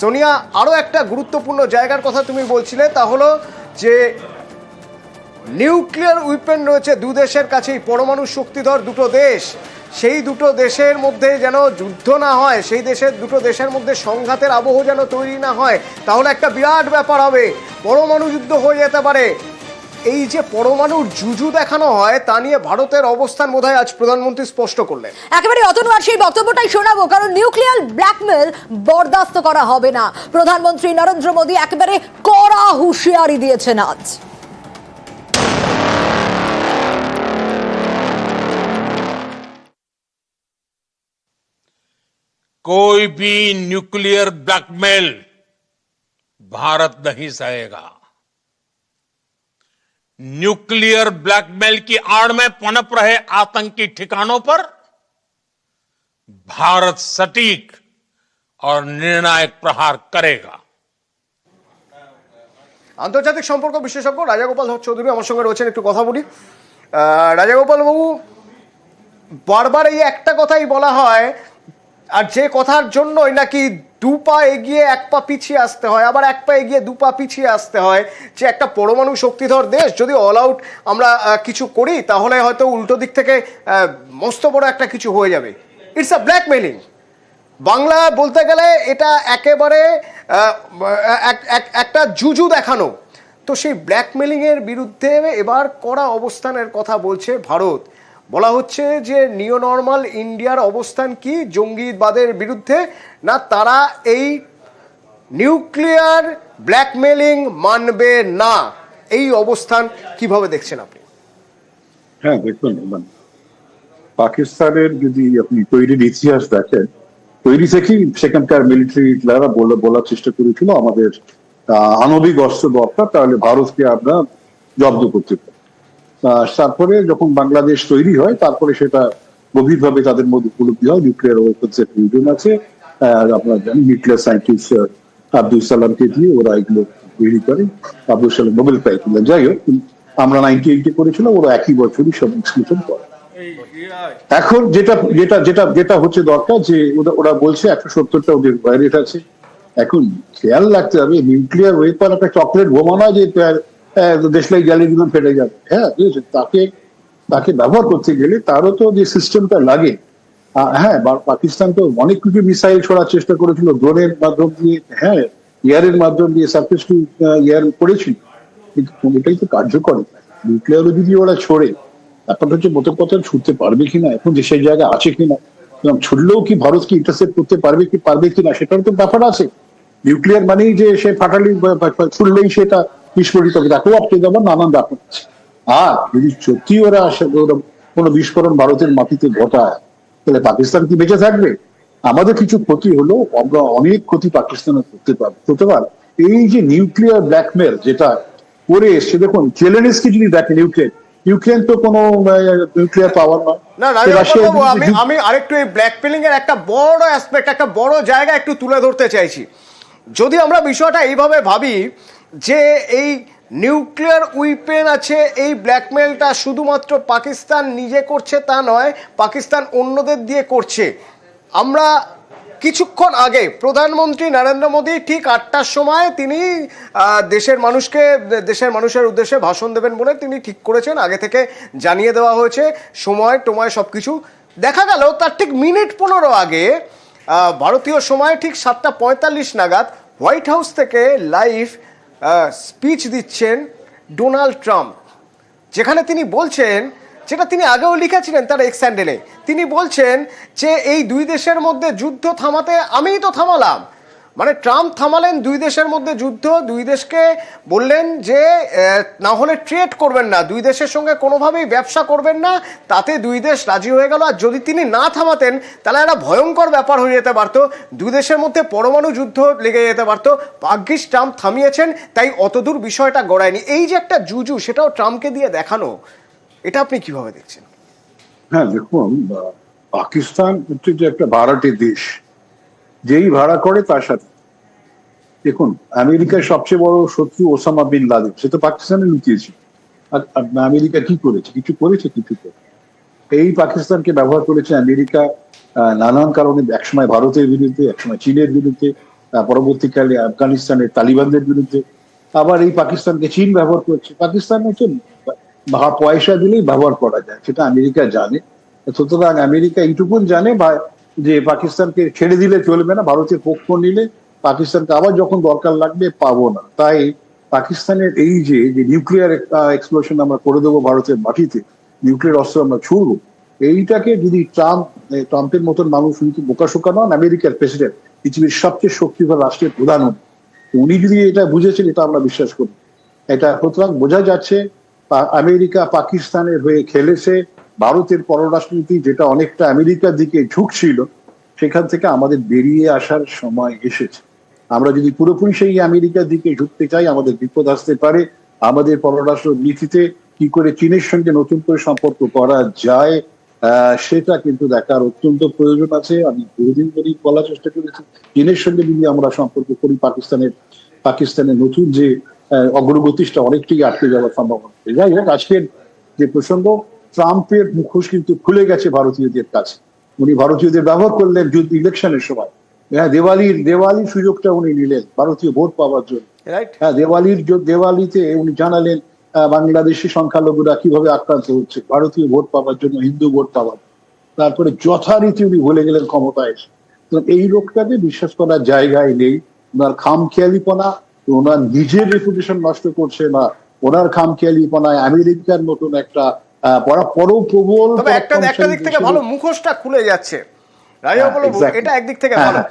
সোনিয়া আরও একটা গুরুত্বপূর্ণ জায়গার কথা তুমি বলছিলে, তা হলো যে নিউক্লিয়ার উইপেন রয়েছে দু দেশের কাছেই, পরমাণু শক্তিধর দুটো দেশ। সেই দুটো দেশের মধ্যে যেন যুদ্ধ না হয়, সেই দেশের দুটো দেশের মধ্যে সংঘাতের আবহ যেন তৈরি না হয়, তাহলে একটা বিরাট ব্যাপার হবে। পরমাণু যুদ্ধ হয়ে যেতে পারে। এই যে পরমাণুর জুজু দেখানো হয় তা নিয়ে ভারতের অবস্থান বোধহয় আজ প্রধানমন্ত্রী স্পষ্ট করলেন একেবারে অতনু আর সেই বক্তব্যটাই শোনাবো কারণ নিউক্লিয়ার ব্ল্যাকমেল বরদাস্ত করা হবে না প্রধানমন্ত্রী নরেন্দ্র মোদী একেবারে কড়া হুঁশিয়ারি দিয়েছেন আজ कोई भी न्यूक्लियर ब्लैकमेल भारत नहीं सहेगा न्यूक्लियर ब्लैकमेल की आड़ में पनप रहे आतंकी ठिकानों पर भारत सटीक और निर्णायक प्रहार करेगा আন্তর্জাতিক সম্পর্ক বিশেষজ্ঞ রাজাগোপাল চৌধুরী আমার সঙ্গে রয়েছেন একটু কথা বলি আহ, রাজাগোপাল বাবু বারবার এই একটা কথাই বলা হয় আর যে কথার জন্যই নাকি দু পা এগিয়ে এক পা পিছিয়ে আসতে হয়, আবার এক পা এগিয়ে দু পা পিছিয়ে আসতে হয়। যে একটা পরমাণু শক্তিধর দেশ, যদি অল আউট আমরা কিছু করি, তাহলে হয়তো উল্টো দিক থেকে মস্ত বড় একটা কিছু হয়ে যাবে। ইটস আ ব্ল্যাকমেলিং বাংলা বলতে গেলে এটা একেবারে এক- এক- একটা জুজু দেখানো। তো সেই ব্ল্যাকমেলিংয়ের বিরুদ্ধে এবার কড়া অবস্থানের কথা বলছে ভারত। বলা হচ্ছে যে নিও নর্মাল ইন্ডিয়ার অবস্থান কি? জঙ্গিবাদের বিরুদ্ধে? না, তারা এই নিউক্লিয়ার ব্ল্যাকমেলিং মানবে না। এই অবস্থান কীভাবে দেখছেন আপনি? হ্যাঁ দেখুন মানে পাকিস্তানের যদি আপনি তৈরির ইতিহাস দেখেন, তৈরি থেকেই সেখানকার মিলিটারি যারা বলে, বলার চেষ্টা করেছিল আমাদের আণবিক অস্ত্র দরকার, তাহলে ভারতকে আমরা জব্দ করতে পারি। তারপরে যখন বাংলাদেশ তৈরি হয়, তারপরে সেটা গভীরভাবে তাদের মধ্যে উপলব্ধি হয়। নিউক্লিয়ার ওয়েপন্সের প্রয়োজন আছে। আপনারা জানেন নিউক্লিয়ার সায়েন্টিস্ট আব্দুল সালামকে দিয়ে ওরা এগুলো তৈরি করে। আব্দুল সালাম নোবেল প্রাইজ পেলেন যাই হোক, আমরা নাইনটি এইটে করেছিলাম, ওরা একই বছরই সব এক্সক্লুশন করে। এখন যেটা যেটা যেটা যেটা হচ্ছে দরকার যে ওরা ওরা বলছে একশো সত্তরটা ওদের ভাইরেট আছে। এখন খেয়াল রাখতে হবে নিউক্লিয়ার ওয়েপন একটা চকলেট বোমা নয় যে দেশলাই জ্বালিয়ে দিলাম, ফেটে যাবে। হ্যাঁ তাকে তাকে ব্যবহার করতে গেলে তারও তো যে সিস্টেমটা লাগে হ্যাঁ পাকিস্তান তো অনেক কিছু মিসাইল ছোড়ার চেষ্টা করেছিল ড্রোনের মাধ্যম দিয়ে হ্যাঁ এয়ারের মাধ্যম দিয়ে সার্ফেস টু এয়ার করেছিল। কিন্তু এটাই তো কার্যকর। নিউক্লিয়ারও যদি ওরা ছোড়ে, ব্যাপারটা হচ্ছে মতো কথা ছুটতে পারবে কিনা, এখন যে সেই জায়গায় আছে কিনা ছুটলেও কি ভারত কি ইন্টারসেপ্ট করতে পারবে কি, পারবে কিনা সেটার তো ব্যাপার আছে। নিউক্লিয়ার মানেই যে সে ফাটালি ছুড়লেই সেটা বিস্ফোরিত হবে। তাকেও আটকে দেওয়ার নানান ব্যাপার আর যদি সত্যি ওরা কোনো বিস্ফোরণ ভারতের মাটিতে ঘটায় তাহলে পাকিস্তান কি বেঁচে থাকবে? আমাদের কিছু ক্ষতি হলো আমরা অনেক ক্ষতি পাকিস্তানের করতে পারব করতে পার এই যে নিউক্লিয়ার ব্ল্যাকমেল যেটা করে এসছে দেখুন জেলেনিসকে যদি দেখে ইউক্রেন ইউক্রেন তো কোনো নিউক্লিয়ার পাওয়ার নয়। না আমি আমি আরেকটু এই ব্ল্যাকমেলিং এর একটা বড় অ্যাসপেক্ট একটা বড় জায়গা একটু তুলে ধরতে চাইছি। যদি আমরা বিষয়টা এইভাবে ভাবি যে এই নিউক্লিয়ার উইপেন আছে, এই ব্ল্যাকমেলটা শুধুমাত্র পাকিস্তান নিজে করছে তা নয়, পাকিস্তান অন্যদের দিয়ে করছে। আমরা কিছুক্ষণ আগে প্রধানমন্ত্রী নরেন্দ্র মোদী ঠিক আটটার সময় তিনি দেশের মানুষকে, দেশের মানুষের উদ্দেশ্যে ভাষণ দেবেন বলে তিনি ঠিক করেছেন। আগে থেকে জানিয়ে দেওয়া হয়েছে, সময় টময় সব কিছু দেখা গেল তার ঠিক মিনিট পনেরো আগে ভারতীয় সময় ঠিক সাতটা পঁয়তাল্লিশ নাগাদ হোয়াইট হাউস থেকে লাইভ স্পিচ দিচ্ছেন ডোনাল্ড ট্রাম্প, যেখানে তিনি বলছেন, যেটা তিনি আগেও লিখেছিলেন তার এক্স হ্যান্ডেলে তিনি বলছেন যে এই দুই দেশের মধ্যে যুদ্ধ থামাতে আমিই তো থামালাম। মানে ট্রাম্প থামালেন দুই দেশের মধ্যে যুদ্ধ, দুই দেশকে বললেন যে না হলে ট্রেড করবেন না, দুই দেশের সঙ্গে কোনোভাবেই ব্যবসা করবেন না, তাতে দুই দেশ রাজি হয়ে গেল। আর যদি তিনি না থামাতেন, তাহলে একটা ভয়ঙ্কর ব্যাপার হয়ে যেতে পারতো। দুই দেশের মধ্যে পরমাণু যুদ্ধ লেগে যেতে পারতো। ভাগ্যিস ট্রাম্প থামিয়েছেন, তাই অতদূর বিষয়টা গড়ায়নি। এই যে একটা জুজু, সেটাও ট্রাম্পকে দিয়ে দেখানো। এটা আপনি কীভাবে দেখছেন? হ্যাঁ দেখুন পাকিস্তান হচ্ছে যে একটা ভাড়াটে দেশ যেই ভাড়া করে তার সাথে। দেখুন আমেরিকার সবচেয়ে বড় শত্রু ওসামা বিন লাদেন। সে তো পাকিস্তানে লুকিয়েছে আমেরিকা কি করেছে? কিছু করেছে, কিছু করে এই পাকিস্তানকে ব্যবহার করেছে আমেরিকা নানান কারণে। একসময় ভারতের বিরুদ্ধে, একসময় চীনের বিরুদ্ধে পরবর্তীকালে আফগানিস্তানের তালিবানদের বিরুদ্ধে। আবার এই পাকিস্তানকে চীন ব্যবহার করছে। পাকিস্তান হচ্ছে পয়সা দিলেই ব্যবহার করা যায়। সেটা আমেরিকা জানে। সুতরাং আমেরিকা এইটুকুন জানে বা- যে পাকিস্তানকে ছেড়ে দিলে চলবে না, ভারতের পক্ষ নিলে পাকিস্তানকে আবার যখন দরকার লাগবে পাবো না তাই পাকিস্তানের এই যে যে নিউক্লিয়ার এক্সপ্লোশন আমরা করে দেবো ভারতের মাটিতে নিউক্লিয়ার অস্ত্র আমরা ছুড়বো, এইটাকে যদি ট্রাম্প ট্রাম্পের মতন মানুষ কিন্তু বোকাশোকা নন, আমেরিকার প্রেসিডেন্ট, পৃথিবীর সবচেয়ে শক্তিধর রাষ্ট্রের প্রধান উনি। যদি এটা বুঝেছেন, এটা আমরা বিশ্বাস করি এটা সুতরাং বোঝা যাচ্ছে আমেরিকা পাকিস্তানের হয়ে খেলেছে ভারতের পররাষ্ট্রনীতি যেটা অনেকটা আমেরিকার দিকে ঝুঁকছিল সেখান থেকে আমাদের বেরিয়ে আসার সময় এসেছে। আমরা যদি পুরোপুরি সেই আমেরিকার দিকে ঝুঁকতে চাই, আমাদের বিপদ আসতে পারে। আমাদের পররাষ্ট্র নীতিতে কি করে চীনের সঙ্গে নতুন করে সম্পর্ক করা যায় সেটা কিন্তু দেখার অত্যন্ত প্রয়োজন আছে। আমি বহুদিন ধরেই বলার চেষ্টা করেছি, চীনের সঙ্গে যদি আমরা সম্পর্ক করি, পাকিস্তানের পাকিস্তানের নতুন যে অগ্রগতিটা অনেকটাই আটকে যাওয়ার সম্ভাবনা যাই হোক, আজকের যে প্রসঙ্গ ট্রাম্পের মুখোশ কিন্তু খুলে গেছে ভারতীয়দের কাছে। উনি ভারতীয়দের ব্যবহার করলেন যুদ্ধ ইলেকশনের সময়। হ্যাঁ দেওয়ালির দেওয়ালির সুযোগটা উনি নিলেন ভারতীয় ভোট পাওয়ার জন্য। হ্যাঁ দেওয়ালির দেওয়ালিতে উনি জানালেন বাংলাদেশি সংখ্যালঘুরা কীভাবে আক্রান্ত হচ্ছে। ভারতীয় ভোট পাওয়ার জন্য হিন্দু ভোট পাওয়ার। তারপরে যথারীতি উনি ভুলে গেলেন ক্ষমতায় এসে। তো এই লোকটাকে বিশ্বাস করার জায়গায় নেই। ওনার খামখেয়ালিপনা ওনার নিজের রেপুটেশন নষ্ট করছে না। ওনার খামখেয়ালিপনায় আমেরিকার মতন একটা বড় প্রবল একটা একটা দিক থেকে ভালো মুখোশটা খুলে যাচ্ছে হ্যাঁ. এটা একদিক থেকে হ্যাঁ, ভালো হ্যাঁ।